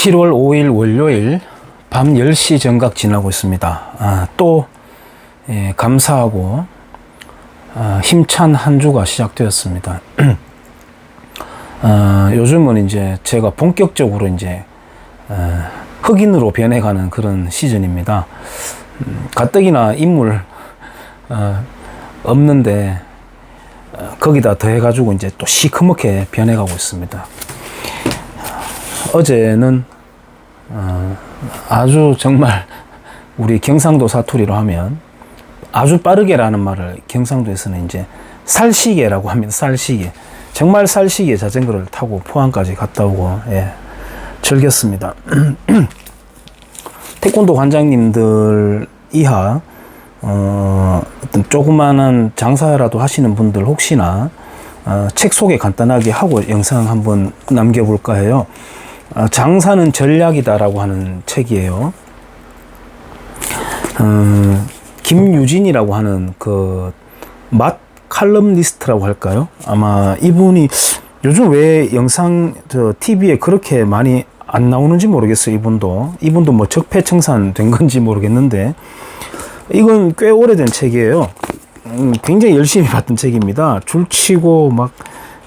7월 5일 월요일 밤 10시 정각 지나고 있습니다. 아, 또 예, 감사하고 아, 힘찬 한 주가 시작되었습니다. 아, 요즘은 이제 제가 본격적으로 이제 어, 흑인으로 변해가는 그런 시즌입니다. 음, 가뜩이나 인물 어, 없는데 어, 거기다 더해가지고 이제 또 시커멓게 변해가고 있습니다. 어제는 어, 아주 정말 우리 경상도 사투리로 하면 아주 빠르게라는 말을 경상도에서는 이제 살시계라고 합니다. 살시계. 정말 살시계 자전거를 타고 포항까지 갔다 오고 예, 즐겼습니다. 태권도 관장님들 이하 어, 어떤 조그마한 장사라도 하시는 분들 혹시나 어, 책 소개 간단하게 하고 영상 한번 남겨볼까 해요. 어, 장사는 전략이다라고 하는 책이에요. 음, 김유진이라고 하는 그 맛 칼럼니스트라고 할까요? 아마 이분이 요즘 왜 영상 저 TV에 그렇게 많이 안 나오는지 모르겠어요. 이분도 이분도 뭐 적폐청산 된 건지 모르겠는데 이건 꽤 오래된 책이에요. 음, 굉장히 열심히 봤던 책입니다. 줄치고 막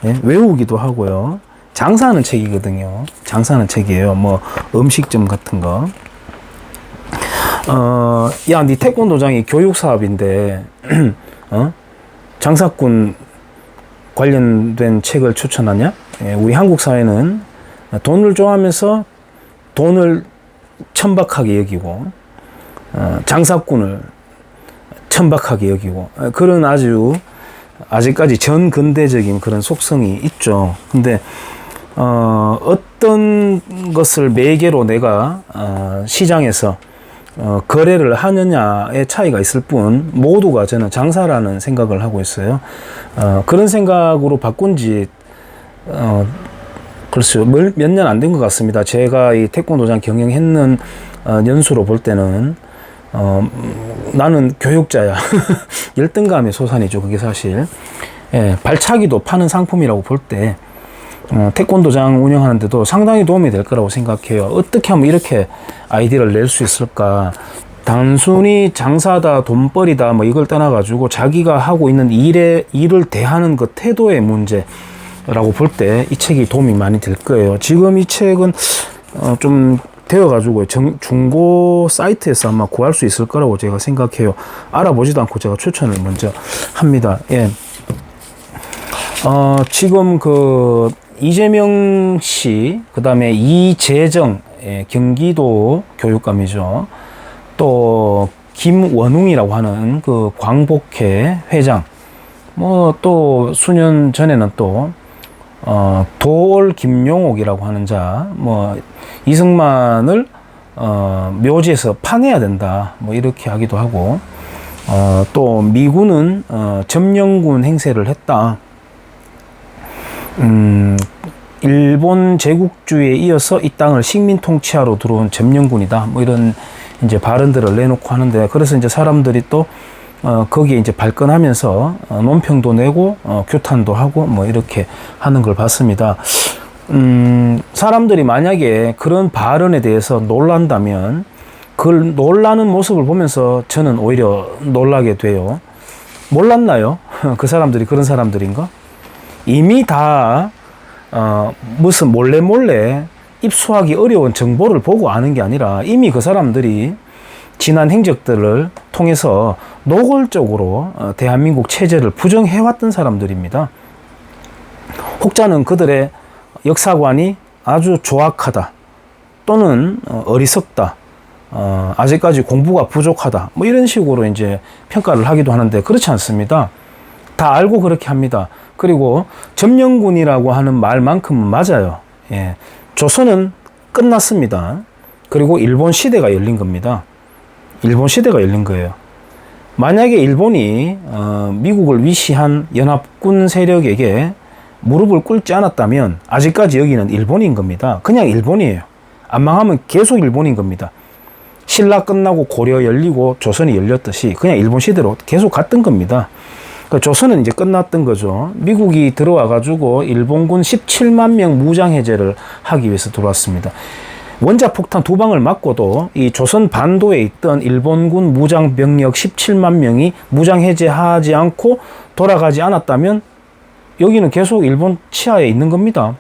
예, 외우기도 하고요. 장사하는 책이거든요. 장사하는 책이에요. 뭐 음식점 같은 거. 어, 야, 니 태권도장이 교육 사업인데, 어? 장사꾼 관련된 책을 추천하냐? 예, 우리 한국 사회는 돈을 좋아하면서 돈을 천박하게 여기고, 어, 장사꾼을 천박하게 여기고, 어, 그런 아주 아직까지 전근대적인 그런 속성이 있죠. 근데 어, 어떤 것을 매개로 내가 어, 시장에서 어, 거래를 하느냐의 차이가 있을 뿐 모두가 저는 장사라는 생각을 하고 있어요. 어, 그런 생각으로 바꾼 지 어, 글쎄요 몇 년 안 된 것 같습니다. 제가 이 태권도장 경영했는 어, 연수로 볼 때는 어, 나는 교육자야. 열등감의 소산이죠. 그게 사실. 예, 발차기도 파는 상품이라고 볼 때, 어, 태권도장 운영하는데도 상당히 도움이 될 거라고 생각해요. 어떻게 하면 이렇게 아이디어를 낼 수 있을까? 단순히 장사다, 돈벌이다, 뭐 이걸 떠나가지고 자기가 하고 있는 일에, 일을 대하는 그 태도의 문제라고 볼 때 이 책이 도움이 많이 될 거예요. 지금 이 책은 어, 좀 되어가지고 정, 중고 사이트에서 아마 구할 수 있을 거라고 제가 생각해요. 알아보지도 않고 제가 추천을 먼저 합니다. 예. 어, 지금 그 이재명 씨, 그 다음에 이재정, 예, 경기도 교육감이죠. 또 김원웅이라고 하는 그 광복회 회장. 뭐 또 수년 전에는 또 어, 도올 김용옥이라고 하는 자, 뭐 이승만을 어, 묘지에서 파내야 된다. 뭐 이렇게 하기도 하고, 어, 또 미군은 어, 점령군 행세를 했다. 음, 일본 제국주의에 이어서 이 땅을 식민 통치하러 들어온 점령군이다. 뭐 이런 이제 발언들을 내놓고 하는데 그래서 이제 사람들이 또 어, 거기에 이제 발끈하면서 어, 논평도 내고 어, 규탄도 하고 뭐 이렇게 하는 걸 봤습니다. 음, 사람들이 만약에 그런 발언에 대해서 놀란다면 그걸 놀라는 모습을 보면서 저는 오히려 놀라게 돼요. 몰랐나요? 그 사람들이 그런 사람들인가? 이미 다 어, 무슨 몰래 몰래 입수하기 어려운 정보를 보고 아는 게 아니라 이미 그 사람들이 지난 행적들을 통해서 노골적으로 어, 대한민국 체제를 부정해왔던 사람들입니다. 혹자는 그들의 역사관이 아주 조악하다 또는 어, 어리석다 어, 아직까지 공부가 부족하다 뭐 이런 식으로 이제 평가를 하기도 하는데 그렇지 않습니다. 다 알고 그렇게 합니다. 그리고 점령군이라고 하는 말만큼은 맞아요. 예. 조선은 끝났습니다. 그리고 일본 시대가 열린 겁니다. 일본 시대가 열린 거예요. 만약에 일본이 어, 미국을 위시한 연합군 세력에게 무릎을 꿇지 않았다면 아직까지 여기는 일본인 겁니다. 그냥 일본이에요. 안 망하면 계속 일본인 겁니다. 신라 끝나고 고려 열리고 조선이 열렸듯이 그냥 일본 시대로 계속 갔던 겁니다. 그러니까 조선은 이제 끝났던 거죠. 미국이 들어와 가지고 일본군 17만 명 무장 해제를 하기 위해서 들어왔습니다. 원자폭탄 두 방을 맞고도 이 조선 반도에 있던 일본군 무장 병력 17만 명이 무장 해제하지 않고 돌아가지 않았다면 여기는 계속 일본 치하에 있는 겁니다.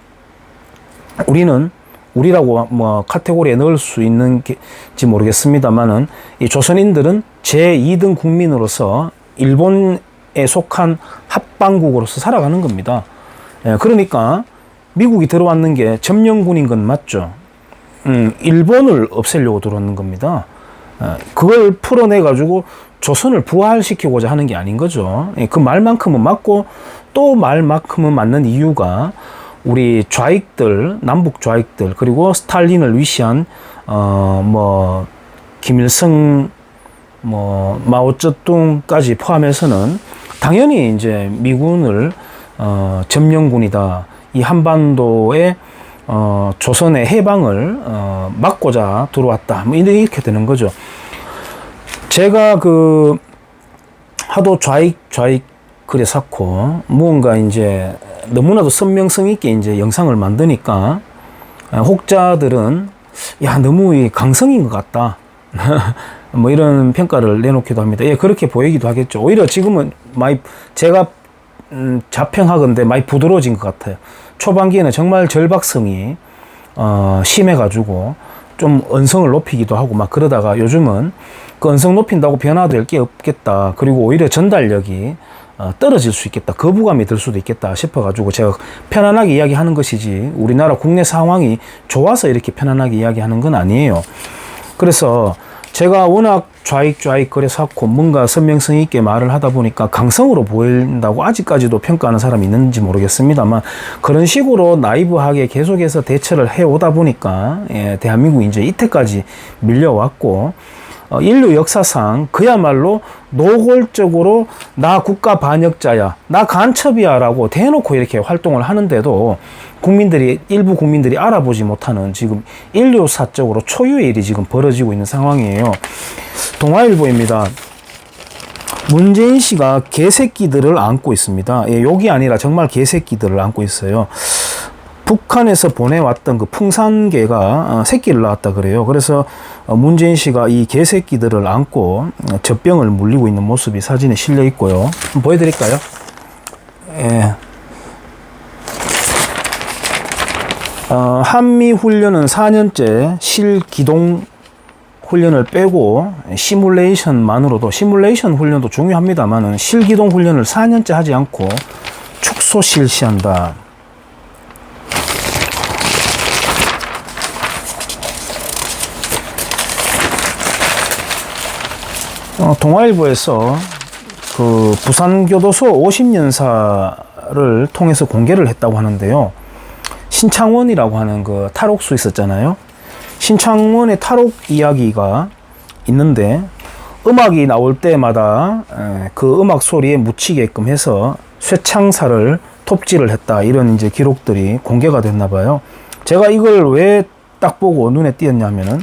우리는 우리라고 뭐 카테고리에 넣을 수 있는지 모르겠습니다만은 이 조선인들은 제 2등 국민으로서 일본에 속한 합방국으로서 살아가는 겁니다. 예, 그러니까 미국이 들어왔는 게 점령군인 건 맞죠. 음, 일본을 없애려고 들어왔는 겁니다. 어, 그걸 풀어내 가지고 조선을 부활시키고자 하는 게 아닌 거죠. 예, 그 말만큼은 맞고 또 말만큼은 맞는 이유가 우리 좌익들, 남북 좌익들 그리고 스탈린을 위시한 어 뭐 김일성 뭐 마오쩌둥까지 포함해서는 당연히 이제 미군을 어 점령군이다. 이 한반도에 어 조선의 해방을 어 막고자 들어왔다. 뭐 이렇게 되는 거죠. 제가 그 하도 좌익 좌익 글에 쌓고 무언가 이제 너무나도 선명성 있게 이제 영상을 만드니까 아, 혹자들은 야 너무 이 강성인 것 같다. 뭐 이런 평가를 내놓기도 합니다. 예, 그렇게 보이기도 하겠죠. 오히려 지금은 많이 제가 음, 자평하건데 많이 부드러워진 것 같아요. 초반기에는 정말 절박성이 어, 심해가지고 좀 언성을 높이기도 하고 막 그러다가 요즘은 그 언성 높인다고 변화될 게 없겠다. 그리고 오히려 전달력이 어, 떨어질 수 있겠다. 거부감이 들 수도 있겠다 싶어가지고 제가 편안하게 이야기하는 것이지 우리나라 국내 상황이 좋아서 이렇게 편안하게 이야기하는 건 아니에요. 그래서 제가 워낙 좌익 좌익 그래서 고 뭔가 선명성 있게 말을 하다 보니까 강성으로 보인다고 아직까지도 평가하는 사람이 있는지 모르겠습니다만 그런 식으로 나이브하게 계속해서 대처를 해오다 보니까 예, 대한민국이 이제 이때까지 밀려왔고 어, 인류 역사상 그야말로 노골적으로 나 국가 반역자야, 나 간첩이야 라고 대놓고 이렇게 활동을 하는데도 국민들이 일부 국민들이 알아보지 못하는 지금 인류사적으로 초유의 일이 지금 벌어지고 있는 상황이에요. 동아일보입니다. 문재인 씨가 개새끼들을 안고 있습니다. 예, 욕이 아니라 정말 개새끼들을 안고 있어요. 북한에서 보내왔던 그 풍산개가 어, 새끼를 낳았다 그래요. 그래서 어, 문재인 씨가 이 개새끼들을 안고 어, 젖병을 물리고 있는 모습이 사진에 실려 있고요. 보여드릴까요? 예. 어, 한미 훈련은 4년째 실기동 훈련을 빼고 시뮬레이션만으로도 시뮬레이션 훈련도 중요합니다만은 실기동 훈련을 4년째 하지 않고 축소 실시한다. 어, 동아일보에서 그 부산교도소 50년사를 통해서 공개를 했다고 하는데요. 신창원이라고 하는 그 탈옥수 있었잖아요. 신창원의 탈옥 이야기가 있는데 음악이 나올 때마다 그 음악 소리에 묻히게끔 해서 쇠창살을 톱질을 했다 이런 이제 기록들이 공개가 됐나 봐요. 제가 이걸 왜 딱 보고 눈에 띄었냐면은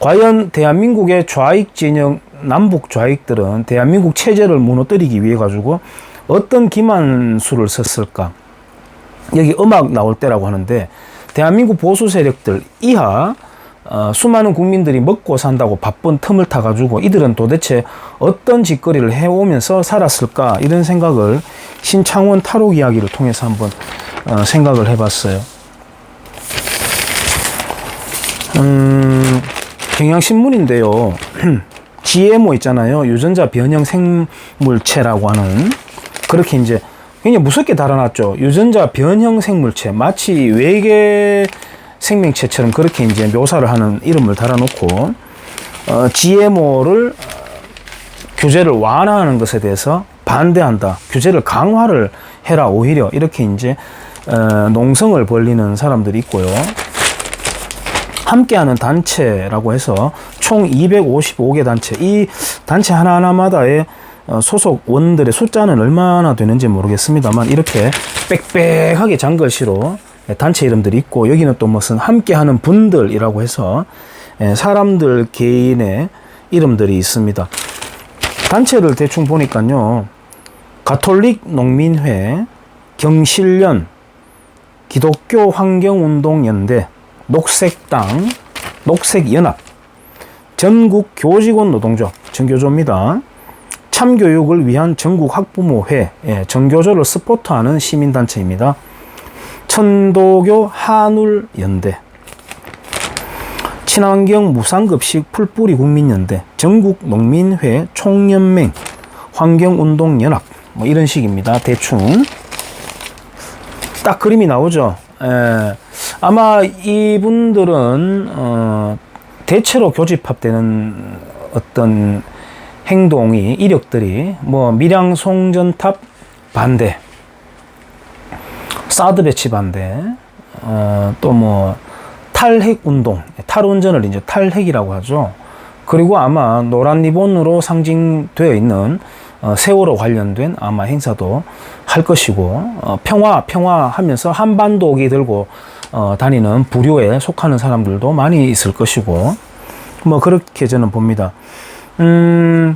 과연 대한민국의 좌익 진영 남북 좌익들은 대한민국 체제를 무너뜨리기 위해 가지고 어떤 기만수를 썼을까? 여기 음악 나올 때라고 하는데 대한민국 보수 세력들 이하 어, 수많은 국민들이 먹고 산다고 바쁜 틈을 타가지고 이들은 도대체 어떤 짓거리를 해오면서 살았을까 이런 생각을 신창원 탈옥 이야기를 통해서 한번 어, 생각을 해봤어요. 음, 경향신문인데요. GMO 있잖아요. 유전자 변형 생물체라고 하는 그렇게 이제 굉장히 무섭게 달아놨죠. 유전자 변형 생물체 마치 외계 생명체처럼 그렇게 이제 묘사를 하는 이름을 달아놓고 어, GMO를 규제를 완화하는 것에 대해서 반대한다. 규제를 강화를 해라 오히려 이렇게 이제 어, 농성을 벌리는 사람들이 있고요. 함께하는 단체라고 해서 총 255개 단체, 이 단체 하나하나마다의 어, 소속 원들의 숫자는 얼마나 되는지 모르겠습니다만 이렇게 빽빽하게 장글씨로 단체 이름들이 있고 여기는 또 무슨 함께하는 분들이라고 해서 예, 사람들 개인의 이름들이 있습니다. 단체를 대충 보니까요. 가톨릭 농민회, 경실련, 기독교 환경운동연대, 녹색당, 녹색연합, 전국 교직원 노동조, 정교조입니다. 참교육을 위한 전국 학부모회, 예, 정교조를 스포트하는 시민단체입니다. 천도교 한울연대, 친환경 무상급식 풀뿌리 국민연대, 전국 농민회 총연맹, 환경운동연합, 뭐 이런 식입니다. 대충. 딱 그림이 나오죠. 예, 아마 이분들은 어, 대체로 교집합되는 어떤 행동이 이력들이 뭐 밀양 송전탑 반대, 사드 배치 반대, 어, 또뭐 탈핵 운동, 탈운전을 이제 탈핵이라고 하죠. 그리고 아마 노란 리본으로 상징되어 있는 어, 세월호 관련된 아마 행사도 할 것이고 어, 평화 평화 하면서 한반도기 들고 어, 다니는 부류에 속하는 사람들도 많이 있을 것이고 뭐 그렇게 저는 봅니다. 음,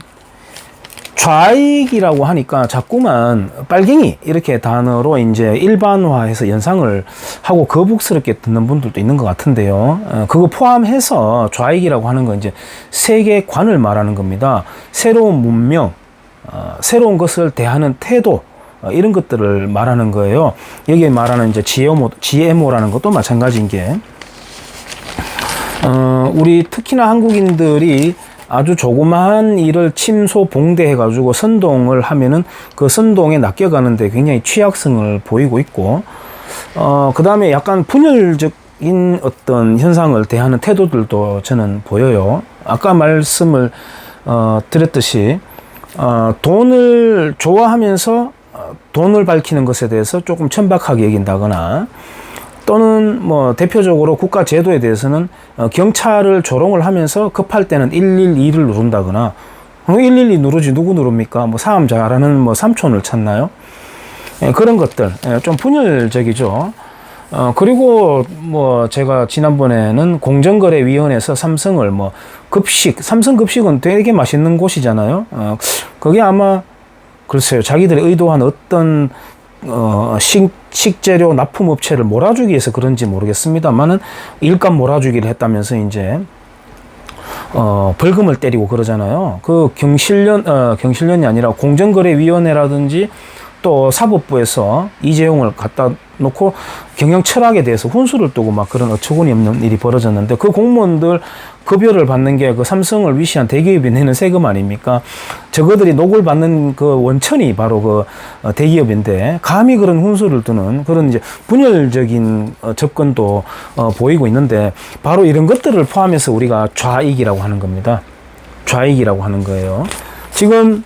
좌익이라고 하니까 자꾸만 빨갱이 이렇게 단어로 이제 일반화해서 연상을 하고 거북스럽게 듣는 분들도 있는 것 같은데요. 어, 그거 포함해서 좌익이라고 하는 건 이제 세계관을 말하는 겁니다. 새로운 문명, 어, 새로운 것을 대하는 태도, 어, 이런 것들을 말하는 거예요. 여기에 말하는 이제 GMO, GMO라는 것도 마찬가지인 게, 어, 우리 특히나 한국인들이 아주 조그마한 일을 침소 봉대해 가지고 선동을 하면은 그 선동에 낚여가는데 굉장히 취약성을 보이고 있고 어 그 다음에 약간 분열적인 어떤 현상을 대하는 태도들도 저는 보여요. 아까 말씀을 어 드렸듯이 어 돈을 좋아하면서 어, 돈을 밝히는 것에 대해서 조금 천박하게 여긴다거나 또는 뭐 대표적으로 국가 제도에 대해서는 어, 경찰을 조롱을 하면서 급할 때는 112를 누른다거나 112 누르지 누구 누릅니까? 뭐 잘하는 뭐 삼촌을 찾나요? 예, 그런 것들 예, 좀 분열적이죠. 어, 그리고 뭐 제가 지난번에는 공정거래위원회에서 삼성을 뭐 급식, 삼성 급식은 되게 맛있는 곳이잖아요. 어, 그게 아마 글쎄요, 자기들이 의도한 어떤 어, 식, 식재료 납품 업체를 몰아주기 위해서 그런지 모르겠습니다만은 일감 몰아주기를 했다면서 이제 어, 벌금을 때리고 그러잖아요. 그 경실련, 어, 경실련이 아니라 공정거래위원회라든지 또 사법부에서 이재용을 갖다 놓고 경영 철학에 대해서 훈수를 두고 막 그런 어처구니 없는 일이 벌어졌는데 그 공무원들 급여를 받는 게 그 삼성을 위시한 대기업이 내는 세금 아닙니까? 저거들이 녹을 받는 그 원천이 바로 그 어, 대기업인데 감히 그런 훈수를 두는 그런 이제 분열적인 어, 접근도 어, 보이고 있는데 바로 이런 것들을 포함해서 우리가 좌익이라고 하는 겁니다. 좌익이라고 하는 거예요. 지금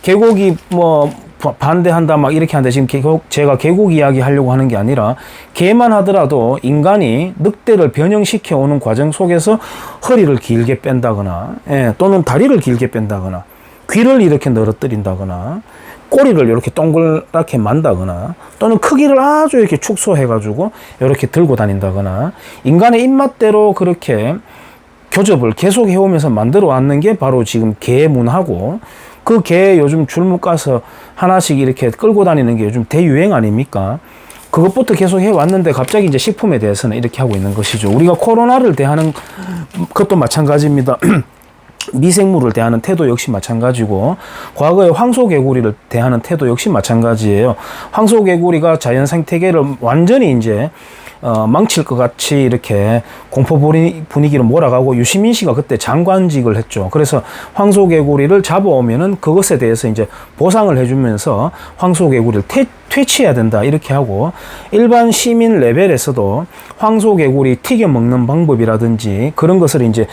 계곡이 뭐 반대한다 막 이렇게 하는데 지금 계곡 제가 계곡 이야기 하려고 하는 게 아니라 개만 하더라도 인간이 늑대를 변형시켜 오는 과정 속에서 허리를 길게 뺀다거나 예, 또는 다리를 길게 뺀다거나 귀를 이렇게 늘어뜨린다거나 꼬리를 이렇게 동그랗게 만다거나 또는 크기를 아주 이렇게 축소해 가지고 이렇게 들고 다닌다거나 인간의 입맛대로 그렇게 교접을 계속 해오면서 만들어 왔는 게 바로 지금 개 문화고 그 개 요즘 줄목 가서 하나씩 이렇게 끌고 다니는 게 요즘 대유행 아닙니까? 그것부터 계속 해왔는데 갑자기 이제 식품에 대해서는 이렇게 하고 있는 것이죠. 우리가 코로나를 대하는 것도 마찬가지입니다. 미생물을 대하는 태도 역시 마찬가지고 과거에 황소개구리를 대하는 태도 역시 마찬가지예요. 황소개구리가 자연 생태계를 완전히 이제 어, 망칠 것 같이 이렇게 공포 분위기로 몰아가고 유시민 씨가 그때 장관직을 했죠. 그래서 황소개구리를 잡아오면은 그것에 대해서 이제 보상을 해주면서 황소개구리를 퇴, 퇴치해야 된다 이렇게 하고 일반 시민 레벨에서도 황소개구리 튀겨 먹는 방법이라든지 그런 것을 이제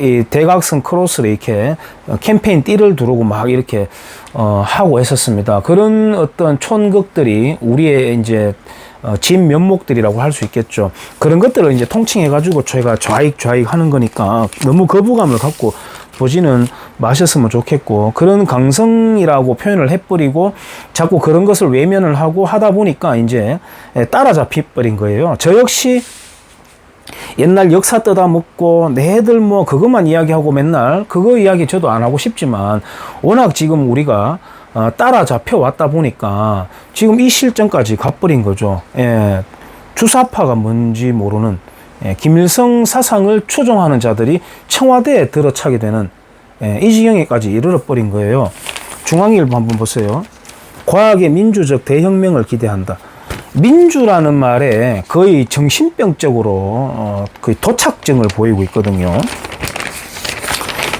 이 대각선 크로스로 이렇게 캠페인 띠를 두르고 막 이렇게 어, 하고 했었습니다. 그런 어떤 촌극들이 우리의 이제 어, 진 면목들이라고 할 수 있겠죠. 그런 것들을 이제 통칭해가지고 저희가 좌익 좌익 하는 거니까 너무 거부감을 갖고 보지는 마셨으면 좋겠고 그런 강성이라고 표현을 해버리고 자꾸 그런 것을 외면을 하고 하다 보니까 이제 따라잡히 버린 거예요. 저 역시 옛날 역사 떠다 먹고 내들 뭐 그것만 이야기하고 맨날 그거 이야기 저도 안 하고 싶지만 워낙 지금 우리가 어, 따라잡혀 왔다 보니까 지금 이 실정까지 가버린 거죠. 예. 주사파가 뭔지 모르는 예, 김일성 사상을 추종하는 자들이 청와대에 들어차게 되는 예, 이 지경에까지 이르러 버린 거예요. 중앙일보 한번 보세요. 과학의 민주적 대혁명을 기대한다. 민주라는 말에 거의 정신병적으로 어, 거의 도착증을 보이고 있거든요.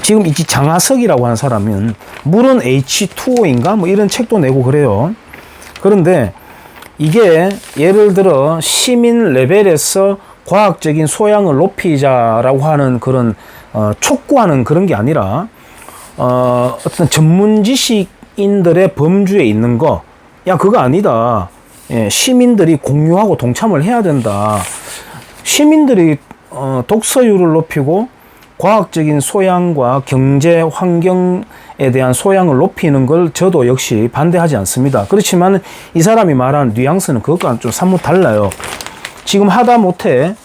지금 이 장하석이라고 하는 사람은 물은 H2O인가 뭐 이런 책도 내고 그래요. 그런데 이게 예를 들어 시민 레벨에서 과학적인 소양을 높이자라고 하는 그런 어, 촉구하는 그런 게 아니라 어, 어떤 전문 지식인들의 범주에 있는 거, 야 그거 아니다. 예, 시민들이 공유하고 동참을 해야 된다. 시민들이 어, 독서율을 높이고 과학적인 소양과 경제 환경에 대한 소양을 높이는 걸 저도 역시 반대하지 않습니다. 그렇지만 이 사람이 말하는 뉘앙스는 그것과는 좀 사뭇 달라요. 지금 하다 못해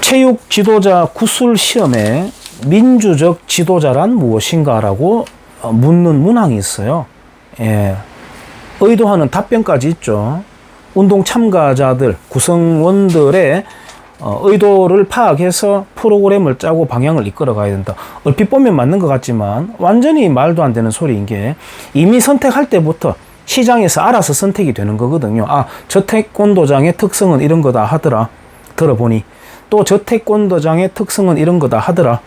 체육 지도자 구술 시험에 민주적 지도자란 무엇인가라고 어, 묻는 문항이 있어요. 예. 의도하는 답변까지 있죠. 운동 참가자들, 구성원들의 어, 의도를 파악해서 프로그램을 짜고 방향을 이끌어 가야 된다. 얼핏 보면 맞는 것 같지만 완전히 말도 안 되는 소리인 게 이미 선택할 때부터 시장에서 알아서 선택이 되는 거거든요. 아, 저 태권도장의 특성은 이런 거다 하더라. 들어보니. 또저 태권도장의 특성은 이런 거다 하더라.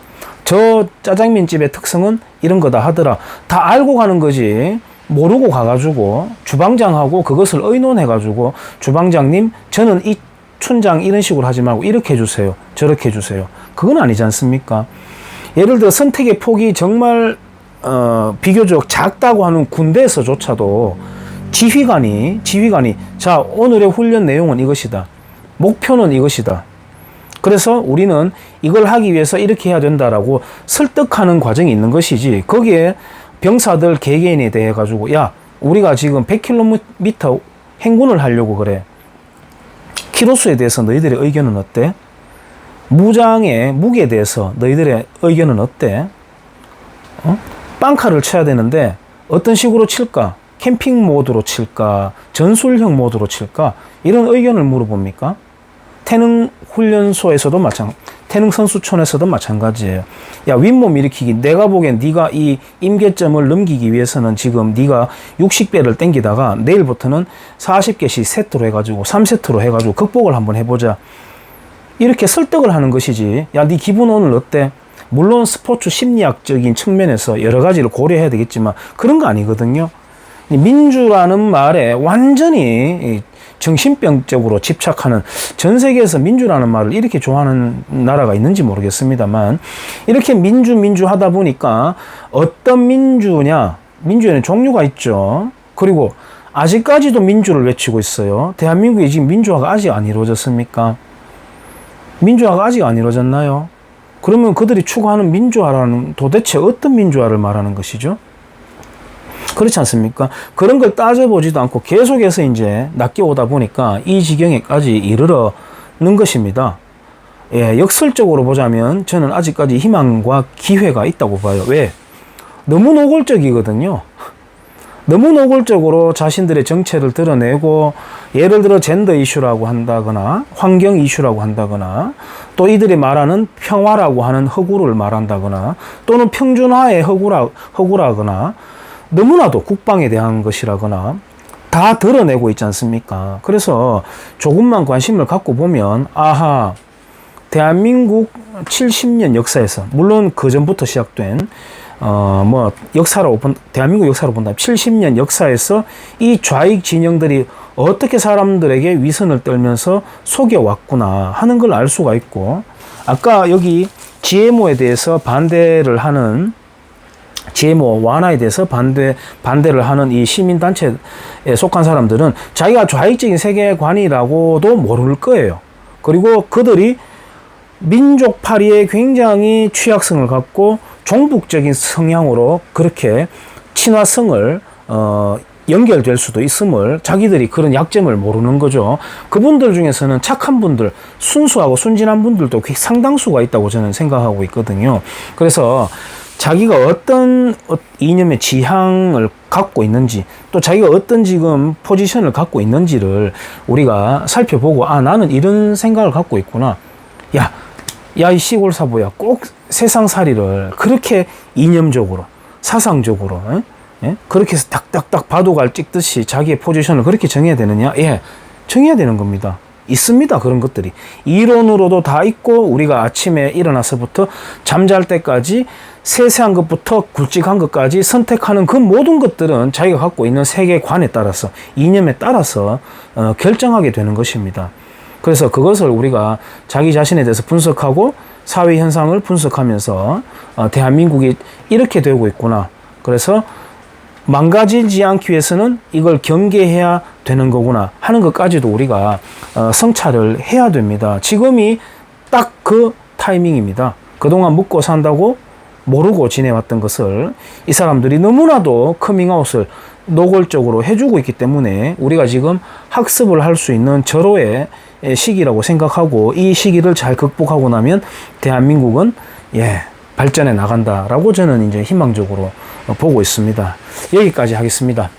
저 짜장면집의 특성은 이런 거다 하더라. 다 알고 가는 거지. 모르고 가가지고 주방장하고 그것을 의논해가지고 주방장님 저는 이 춘장 이런 식으로 하지 말고 이렇게 해주세요. 저렇게 해주세요. 그건 아니지 않습니까? 예를 들어 선택의 폭이 정말 어, 비교적 작다고 하는 군대에서조차도 지휘관이 지휘관이 자 오늘의 훈련 내용은 이것이다. 목표는 이것이다. 그래서 우리는 이걸 하기 위해서 이렇게 해야 된다라고 설득하는 과정이 있는 것이지 거기에 병사들 개개인에 대해 가지고 야 우리가 지금 100km 행군을 하려고 그래 키로수에 대해서 너희들의 의견은 어때? 무장의 무게에 대해서 너희들의 의견은 어때? 어? 빵카를 쳐야 되는데 어떤 식으로 칠까? 캠핑 모드로 칠까? 전술형 모드로 칠까? 이런 의견을 물어봅니까? 태능 훈련소에서도 마찬 태능 선수촌에서도 마찬가지예요. 야 윗몸 일으키기 내가 보기엔 네가 이 임계점을 넘기기 위해서는 지금 네가 60배를 땡기다가 내일부터는 40개씩 세트로 해가지고 3세트로 해가지고 극복을 한번 해보자. 이렇게 설득을 하는 것이지. 야 네 기분 오늘 어때? 물론 스포츠 심리학적인 측면에서 여러 가지를 고려해야 되겠지만 그런 거 아니거든요. 민주라는 말에 완전히 정신병적으로 집착하는 전 세계에서 민주라는 말을 이렇게 좋아하는 나라가 있는지 모르겠습니다만 이렇게 민주 민주 하다 보니까 어떤 민주냐 민주에는 종류가 있죠. 그리고 아직까지도 민주를 외치고 있어요. 대한민국에 지금 민주화가 아직 안 이루어졌습니까? 민주화가 아직 안 이루어졌나요? 그러면 그들이 추구하는 민주화라는 도대체 어떤 민주화를 말하는 것이죠? 그렇지 않습니까? 그런 걸 따져보지도 않고 계속해서 이제 낮게 오다 보니까 이 지경에까지 이르러는 것입니다. 예, 역설적으로 보자면 저는 아직까지 희망과 기회가 있다고 봐요. 왜? 너무 노골적이거든요. 너무 노골적으로 자신들의 정체를 드러내고 예를 들어 젠더 이슈라고 한다거나 환경 이슈라고 한다거나 또 이들이 말하는 평화라고 하는 허구를 말한다거나 또는 평준화의 허구라, 허구라거나 너무나도 국방에 대한 것이라거나 다 드러내고 있지 않습니까? 그래서 조금만 관심을 갖고 보면 아하 대한민국 70년 역사에서 물론 그 전부터 시작된 어 뭐 역사로 본 대한민국 역사로 본다면 70년 역사에서 이 좌익 진영들이 어떻게 사람들에게 위선을 떨면서 속여왔구나 하는 걸 알 수가 있고 아까 여기 GMO에 대해서 반대를 하는 GMO 완화에 대해서 반대 반대를 하는 이 시민 단체에 속한 사람들은 자기가 좌익적인 세계관이라고도 모를 거예요. 그리고 그들이 민족 파리에 굉장히 취약성을 갖고 종북적인 성향으로 그렇게 친화성을 어, 연결될 수도 있음을 자기들이 그런 약점을 모르는 거죠. 그분들 중에서는 착한 분들, 순수하고 순진한 분들도 상당수가 있다고 저는 생각하고 있거든요. 그래서 자기가 어떤 어- 이념의 지향을 갖고 있는지 또 자기가 어떤 지금 포지션을 갖고 있는지를 우리가 살펴보고 아 나는 이런 생각을 갖고 있구나 야 야 이 시골 사보야 꼭 세상살이를 그렇게 이념적으로 사상적으로 에? 예? 그렇게 해서 딱딱딱 바둑알 찍듯이 자기의 포지션을 그렇게 정해야 되느냐 예 정해야 되는 겁니다 있습니다 그런 것들이 이론으로도 다 있고 우리가 아침에 일어나서부터 잠잘 때까지 세세한 것부터 굵직한 것까지 선택하는 그 모든 것들은 자기가 갖고 있는 세계관에 따라서 이념에 따라서 어, 결정하게 되는 것입니다. 그래서 그것을 우리가 자기 자신에 대해서 분석하고 사회 현상을 분석하면서 어, 대한민국이 이렇게 되고 있구나. 그래서 망가지지 않기 위해서는 이걸 경계해야 되는 거구나 하는 것까지도 우리가 어, 성찰을 해야 됩니다. 지금이 딱 그 타이밍입니다. 그동안 묵고 산다고 모르고 지내왔던 것을 이 사람들이 너무나도 커밍아웃을 노골적으로 해주고 있기 때문에 우리가 지금 학습을 할 수 있는 절호의 시기라고 생각하고 이 시기를 잘 극복하고 나면 대한민국은 예 발전해 나간다라고 저는 이제 희망적으로 보고 있습니다. 여기까지 하겠습니다.